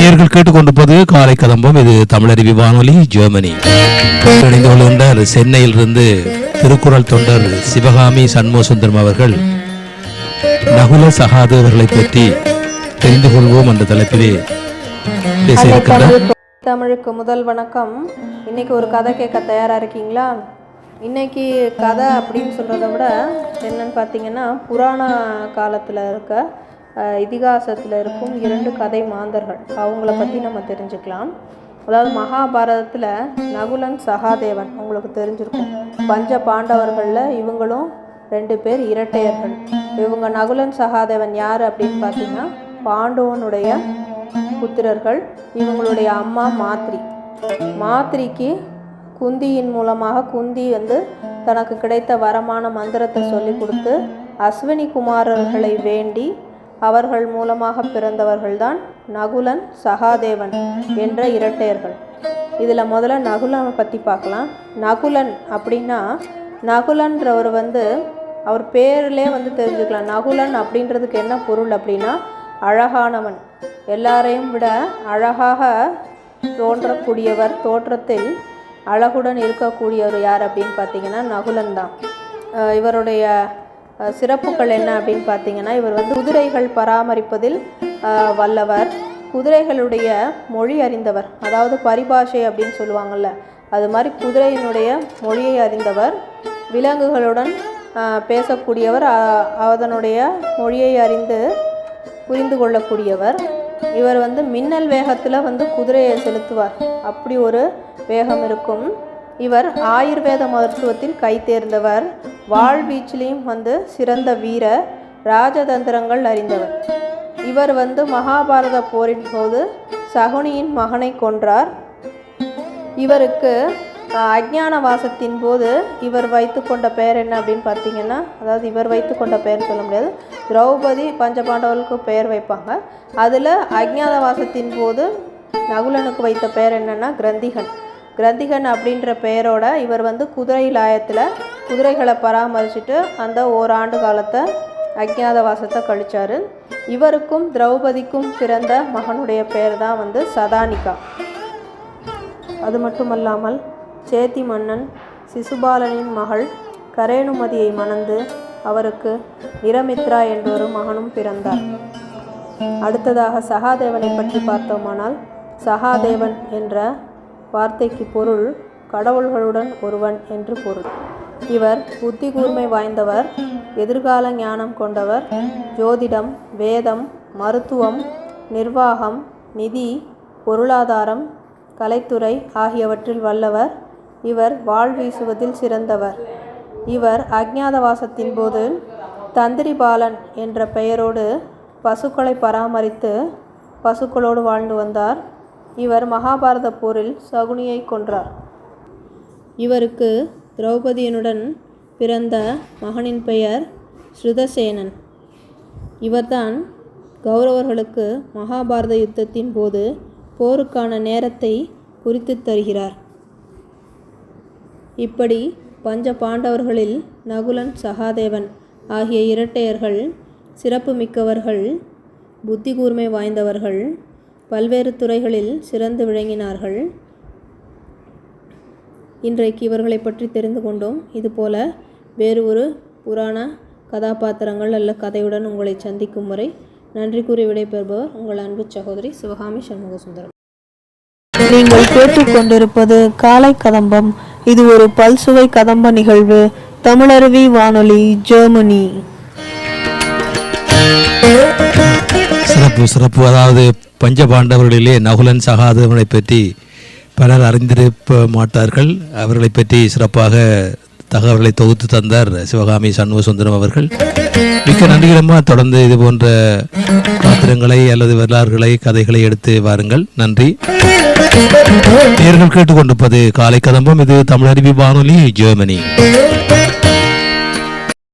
நேர்கள் கேட்டுக்கொண்டிருப்பது காலை கதம்பம். இது தமிழறிவி வானொலி ஜெர்மனி. இணைந்து கொள்கின்றார் சென்னையிலிருந்து திருக்குறள் தொண்டர் சிவகாமி சண்முகசுந்தரம் அவர்கள். நகுல சகாதேவர்களை பற்றி தெரிந்து கொள்வோம் என்ற தலைப்பிலே பேச இருக்கின்றார் தமிழுக்கு முதல் வணக்கம். இன்னைக்கு ஒரு கதை கேட்க தயாராக இருக்கீங்களா? இன்னைக்கு கதை அப்படின்னு சொல்கிறத விட என்னன்னு பார்த்தீங்கன்னா புராண காலத்தில் இருக்க இதிகாசத்தில் இருக்கும் இரண்டு கதை மாந்தர்கள். அவங்கள பற்றி நம்ம தெரிஞ்சுக்கலாம். அதாவது மகாபாரதத்தில் நகுலன் சகாதேவன் உங்களுக்கு தெரிஞ்சிருக்கும். பஞ்ச பாண்டவர்களில் இவங்களும் ரெண்டு பேர் இரட்டையர்கள். இவங்க நகுலன் சகாதேவன் யார் அப்படின்னு பார்த்தீங்கன்னா பாண்டவனுடைய புத்திரர்கள். இவங்களுடைய அம்மா மாத்ரி. மாத்ரிக்கு குந்தியின் மூலமாக குந்தி வந்து தனக்கு கிடைத்த வரமான மந்திரத்தை சொல்லி கொடுத்து அஸ்வினி குமாரர்களை வேண்டி அவர்கள் மூலமாக பிறந்தவர்கள்தான் நகுலன் சகாதேவன் என்ற இரட்டையர்கள். இதில் முதல்ல நகுலனை பற்றி பார்க்கலாம். நகுலன் அப்படின்னா நகுலன்றவர் வந்து அவர் பேரிலே வந்து தெரிஞ்சுக்கலாம். நகுலன் அப்படின்றதுக்கு என்ன பொருள் அப்படின்னா அழகானவன். எல்லாரையும் விட அழகாக தோன்றக்கூடியவர் தோற்றத்தில் அழகுடன் இருக்கக்கூடியவர் யார் அப்படின்னு பார்த்தீங்கன்னா நகுலன் தான். இவருடைய சிறப்புகள் என்ன அப்படின்னு பார்த்தீங்கன்னா இவர் வந்து குதிரைகள் பராமரிப்பதில் வல்லவர். குதிரைகளுடைய மொழி அறிந்தவர். அதாவது பரிபாஷை அப்படின்னு சொல்லுவாங்கள்ல அது மாதிரி குதிரையினுடைய மொழியை அறிந்தவர். விலங்குகளுடன் பேசக்கூடியவர் அதனுடைய மொழியை அறிந்து புரிந்து கொள்ளக்கூடியவர். இவர் வந்து மின்னல் வேகத்தில் வந்து குதிரையை செலுத்துவார். அப்படி ஒரு வேகம் இருக்கும். இவர் ஆயுர்வேத மருத்துவத்தில் கை தேர்ந்தவர். வாழ்வீச்சிலையும் வந்து சிறந்த வீரர் ராஜதந்திரங்கள் அறிந்தவர். இவர் வந்து மகாபாரத போரின் போது சகுனியின் மகனை கொன்றார். இவருக்கு அஹ், வாசத்தின் போது இவர் வைத்து கொண்ட பெயர் என்ன அப்படின்னு பார்த்தீங்கன்னா அதாவது இவர் வைத்துக்கொண்ட பெயர் சொல்ல முடியாது. திரௌபதி பஞ்சபாண்டவர்களுக்கு பெயர் வைப்பாங்க. அதில் அஞ்ஞாத வாசத்தின் போது நகுலனுக்கு வைத்த பெயர் என்னென்னா கிரந்திகன். கிரந்திகன் அப்படின்ற பெயரோட இவர் வந்து குதிரை லாயத்தில் குதிரைகளை பராமரிச்சுட்டு அந்த ஓராண்டு காலத்தை அஜ்ஞாதவாசத்தை கழித்தார் இவருக்கும் திரௌபதிக்கும் பிறந்த மகனுடைய பெயர் தான் வந்து சதானிகா. அது மட்டுமல்லாமல் சேத்தி மன்னன் சிசுபாலனின் மகள் கரேணுமதியை மணந்து அவருக்கு நிரமித்ரா என்றொரு மகனும் பிறந்தார். அடுத்ததாக சகாதேவனை பற்றி பார்த்தோமானால் சகாதேவன் என்ற வார்த்தைக்கு பொருள் கடவுள்களுடன் ஒருவன் என்று பொருள். இவர் புத்தி கூர்மை வாய்ந்தவர் எதிர்கால ஞானம் கொண்டவர் ஜோதிடம் வேதம் மருத்துவம் நிர்வாகம் நிதி பொருளாதாரம் கலைத்துறை ஆகியவற்றில் வல்லவர். இவர் வாழ் வீசுவதில் சிறந்தவர். இவர் அஜ்ஞாதவாசத்தின் போது தந்திரிபாலன் என்ற பெயரோடு பசுக்களை பராமரித்து பசுக்களோடு வாழ்ந்து வந்தார். இவர் மகாபாரத போரில் சகுனியை கொன்றார். இவருக்கு திரௌபதியனுடன் பிறந்த மகனின் பெயர் ஸ்ருதசேனன். இவர்தான் கௌரவர்களுக்கு மகாபாரத யுத்தத்தின் போது போருக்கான நேரத்தை குறித்துத் தருகிறார். இப்படி பஞ்ச பாண்டவர்களில் நகுலன் சகாதேவன் ஆகிய இரட்டையர்கள் சிறப்பு மிக்கவர்கள் புத்தி கூர்மை வாய்ந்தவர்கள் பல்வேறு துறைகளில் சிறந்து விளங்கினார்கள். இன்றைக்கு இவர்களை பற்றி தெரிந்து கொண்டோம். இதுபோல வேறு ஒரு புராண கதாபாத்திரங்கள் அல்ல கதையுடன் உங்களை சந்திக்கும் முறை. நன்றி கூறி விடைபெறுபவர் உங்கள் அன்பு சகோதரி சிவகாமி சண்முகசுந்தரம். நீங்கள் கேட்டுக்கொண்டிருப்பது காலை கதம்பம். இது ஒரு பல்சுவை கதம்ப நிகழ்வு. தமிழருவி வானொலி ஜெர்மனி. சிறப்பு சிறப்பு அதாவது பஞ்சபாண்டவர்களிலே நகுலன் சகாதேவனை பற்றி பலர் அறிந்திருப்ப மாட்டார்கள். அவர்களை பற்றி சிறப்பாக தகவல்களை தொகுத்து தந்தார் சிவகாமி சண்முகசுந்தரம் அவர்கள். மிக்க நன்றிகரமாக தொடர்ந்து இது போன்ற பாத்திரங்களை அல்லது வரலாறுகளை கதைகளை எடுத்து வாருங்கள். நன்றி. நேர்கள் கேட்டுக்கொண்டிருப்பது காலை கதம்பம். இது தமிழருவி வானொலி ஜெர்மனி.